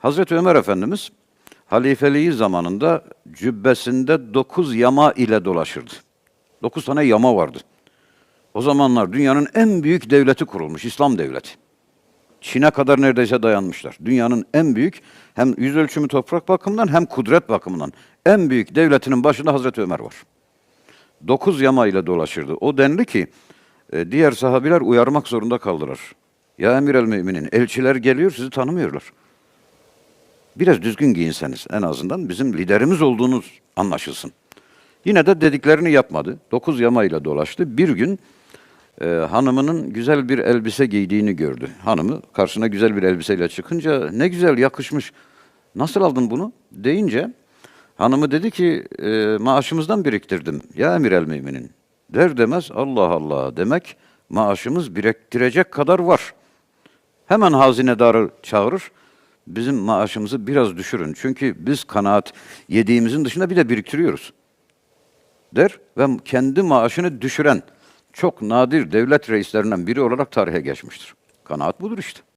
Hazreti Ömer Efendimiz halifeliği zamanında cübbesinde dokuz yama ile dolaşırdı. Dokuz tane yama vardı. O zamanlar dünyanın en büyük devleti kurulmuş, İslam devleti. Çin'e kadar neredeyse dayanmışlar. Dünyanın en büyük hem yüz ölçümü toprak bakımından hem kudret bakımından en büyük devletinin başında Hazreti Ömer var. Dokuz yama ile dolaşırdı. O denli ki e, diğer sahabiler uyarmak zorunda kaldılar. Ya emir el müminin elçiler geliyor sizi tanımıyorlar. Biraz düzgün giyinseniz en azından bizim liderimiz olduğunuz anlaşılsın. Yine de dediklerini yapmadı. Dokuz yama ile dolaştı. Bir gün e, hanımının güzel bir elbise giydiğini gördü. Hanımı karşısına güzel bir elbiseyle çıkınca ne güzel yakışmış. Nasıl aldın bunu? Deyince hanımı dedi ki e, maaşımızdan biriktirdim. Ya emir el müminin. Der demez Allah Allah demek maaşımız biriktirecek kadar var. Hemen hazinedarı çağırır. Bizim maaşımızı biraz düşürün. Çünkü biz kanaat yediğimizin dışında bir de biriktiriyoruz. Der ve kendi maaşını düşüren çok nadir devlet reislerinden biri olarak tarihe geçmiştir. Kanaat budur işte.